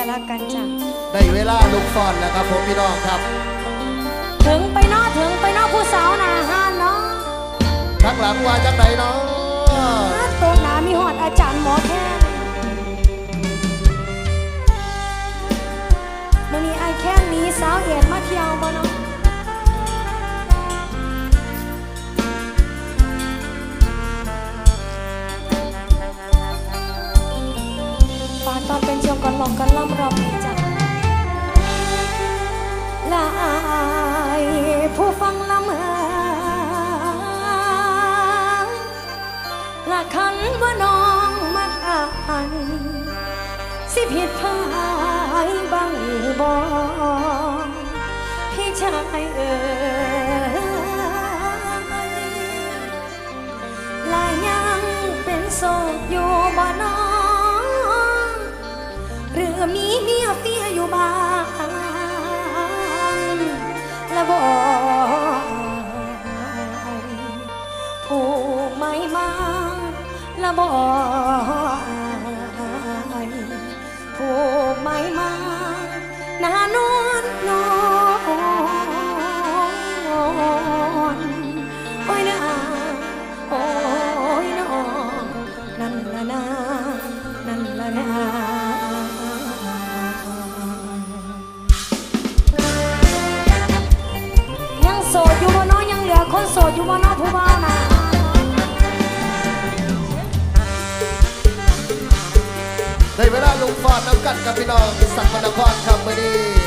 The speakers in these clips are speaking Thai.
ันละกันจ้ะได้เวลาลุกฟอนแล้วครับผมพี่น้องครับ ถึงไปนอถึงไปนอผู้สาวนาห้านเนาะข้างหลังว่าจังไหนเนาะตัวหนามีหอดอาจารย์หมอแท้มันมีไอแค่นี้สาวเอ็ดมาเที่ยวบ่เนาะ ก่อนลองก่อนล่ำรอบนี้จ้ะลายผู้ฟังละเมอละคันว่าน้องมักอัน สิผิดพลาดบางบ่พี่ชายเอ๋ลายังเป็นโศกอยู่ มีเมียเฟียอยู่บ้านและบ่ผูกไม่มาละบ่ผูกไม่มานานู ครับพี่น้องสักมานครครับมื่อนี้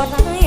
por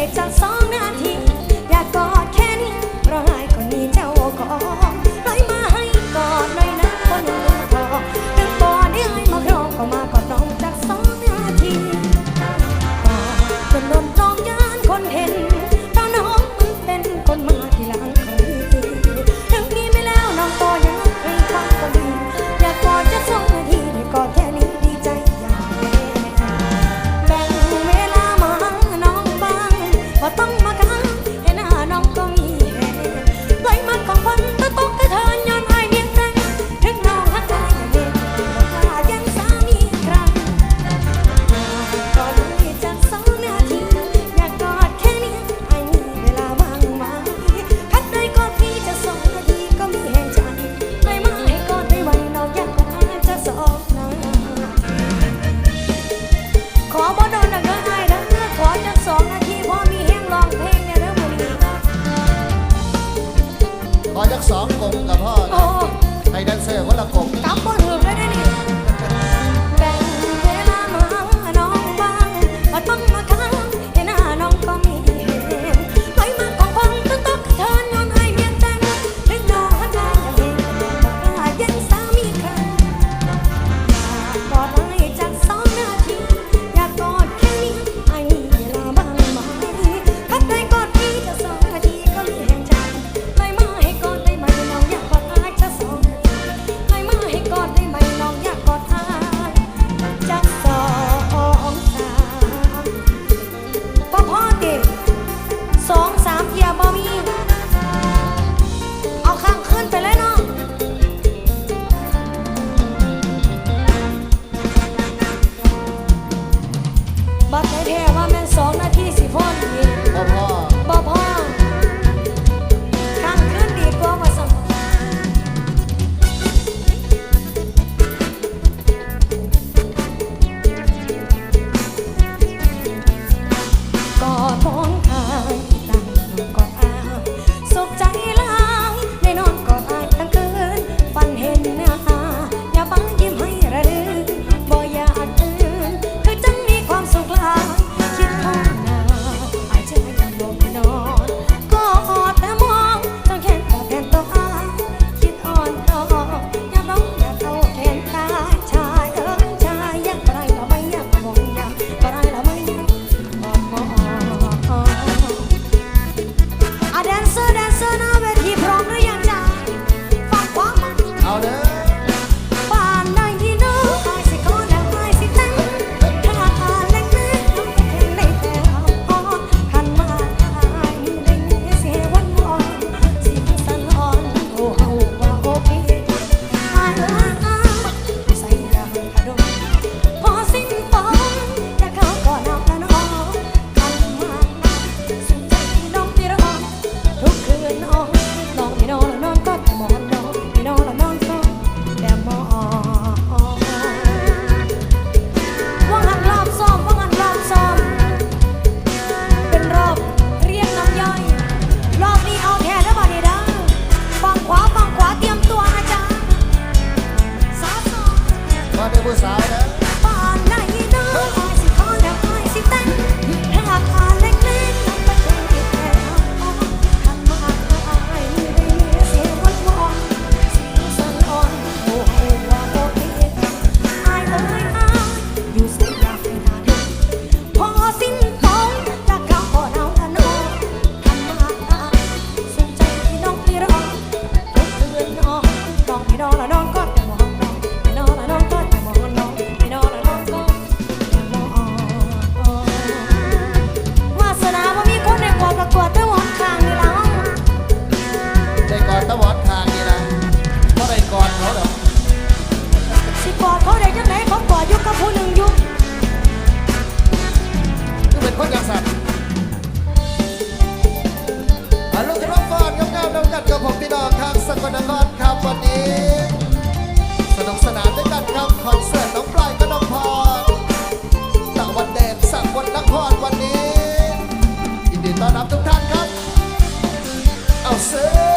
ยุคกับผู้หนึ่งยุคคือเป็นคนอย่างสัตว์อารมณ์จะรับฟอนงามน้ำกัดกับผมพี่น้อครับสกลนครครับวันนี้ สนุกสนานด้วยกันครับคอนเสิร์ตน้องปลายก็น้องพรตะวันแดดสักวันนครวันนี้ยินดีต้อนรับทุกท่านครับ เอาเสื้อ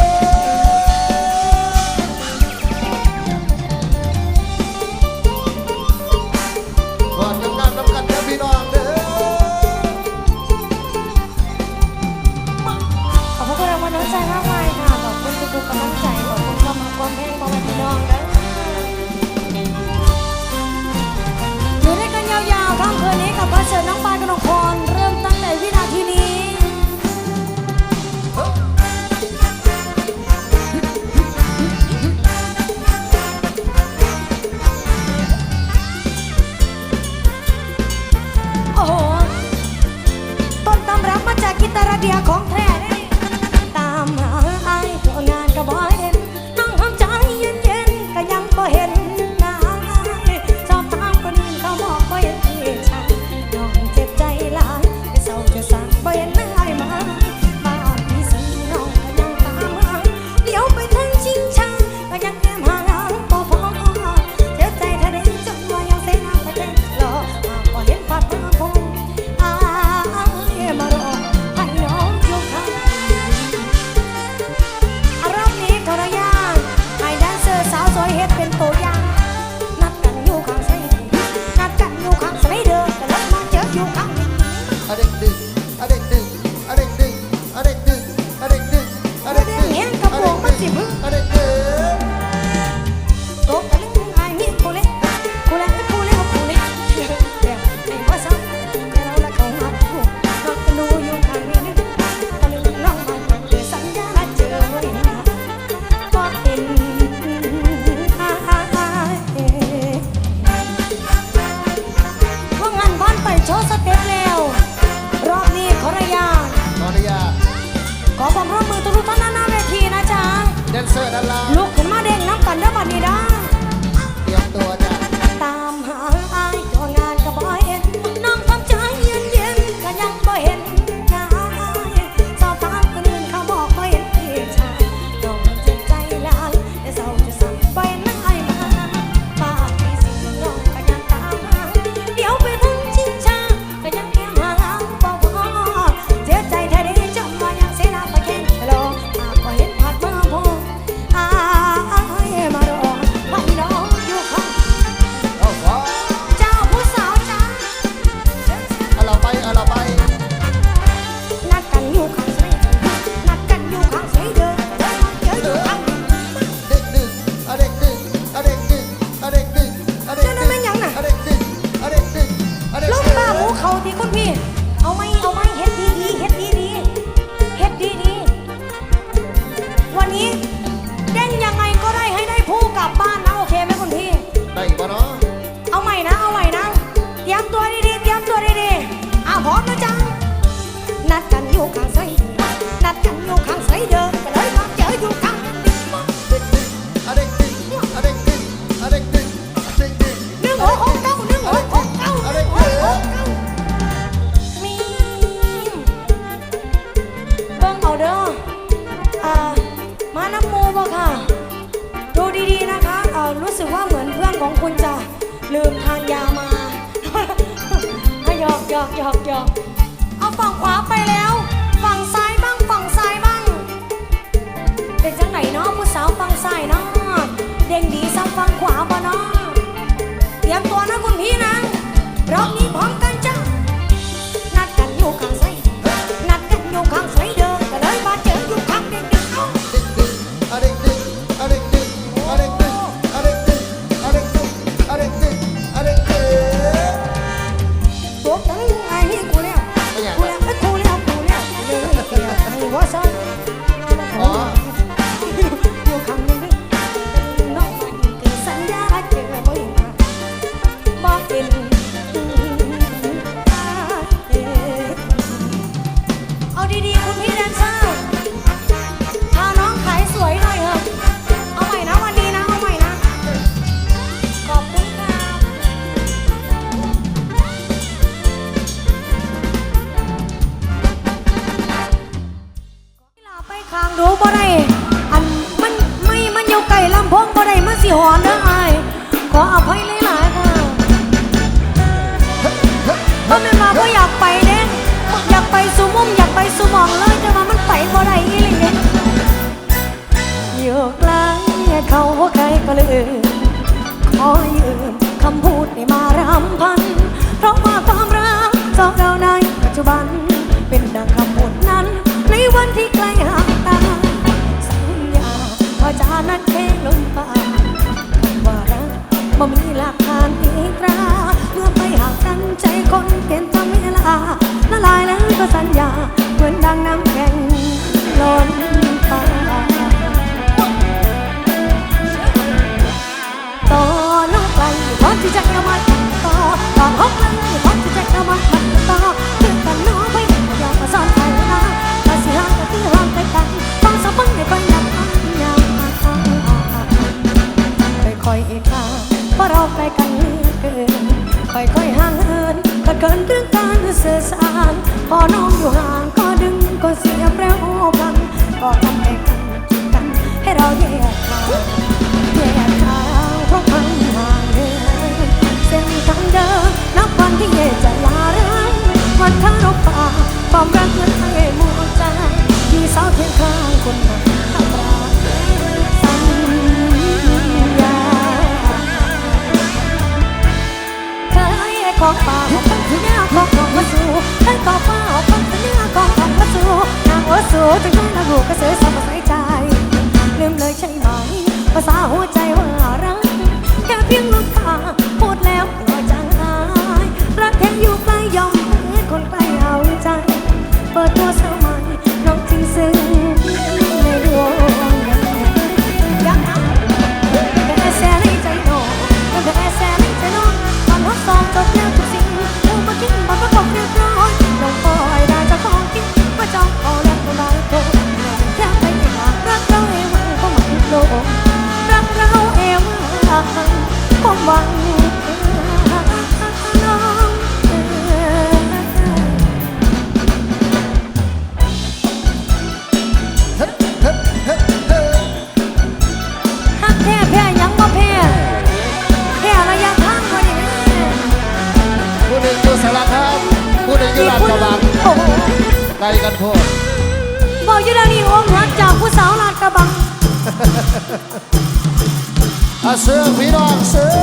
หยอกหยอกหยอกเอาฝั่งขวาไปแล้ว ฝั่งซ้ายบ้างฝั่งซ้ายบ้าง เป็นจังไหนเนาะผู้สาวฝั่งซ้ายเนาะเด้งดีซ้ำฝั่งขวาบ่เนาะเตรียมตัวนะคุณพี่นะ ก็เลยขอยืมคำพูดนี้มารำพัน เพราะว่าความรักสองเราในปัจจุบัน เป็นดังคำพูดนั้น ในวันที่ใกล้ห่างตาสัญญาว่าจะนัดเค่ลมปากคำว่ารักบ่มีหลักฐานอีกราเมื่อไปหากันใจคนเปลี่ยนทำเวลาละลายแล้วก็สัญญาเหมือนดังน้ำ ก็สูถึงแม้ระบุก็เสือสับสายใจ ลืมเลยใช่ไหมภาษาหัวใจว่ารักแค่เพียงลุก ลกันโพดบอกอยู่แนี่องค์รักจากผู้สาวลาดกระบังอาเสื้อพี่น้องเสื้อ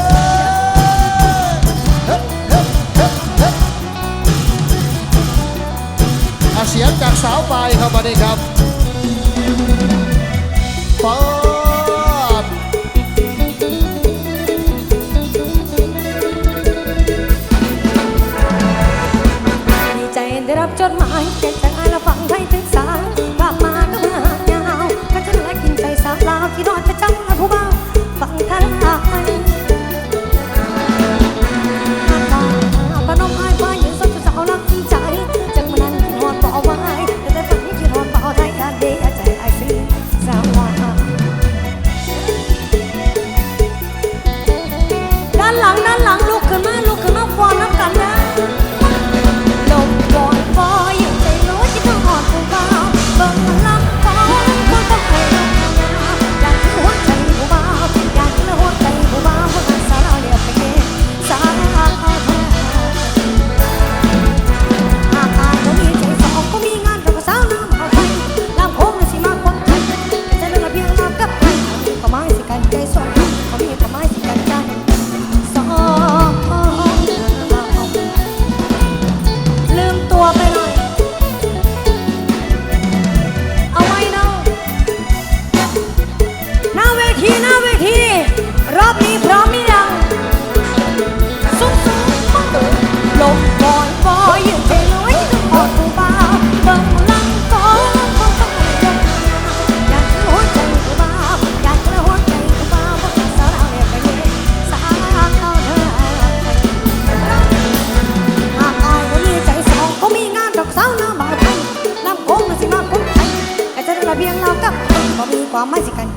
อาเสียงจากสาวปลายครับวันนี้ครับปอดดีใจได้รับจดหมาย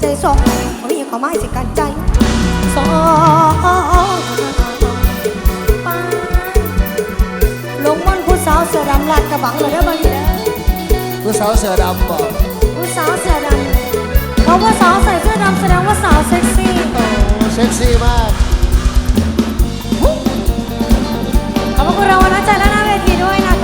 ใจสองมีเขาไม่สิกันใจสองปลงมอนผู้สาวเสือดำลาดกระบังเลยได้บ้างเนี่ผู้สาวเสือดำบอผู้สาวเสือดำเขาว่าสาวใส่เสื้อดำแสดงว่าสาวเซ็กซี่โอ้เซ็กซี่มากขอบคุณเราวันนัใจและหน้าเวทีด้วยนะ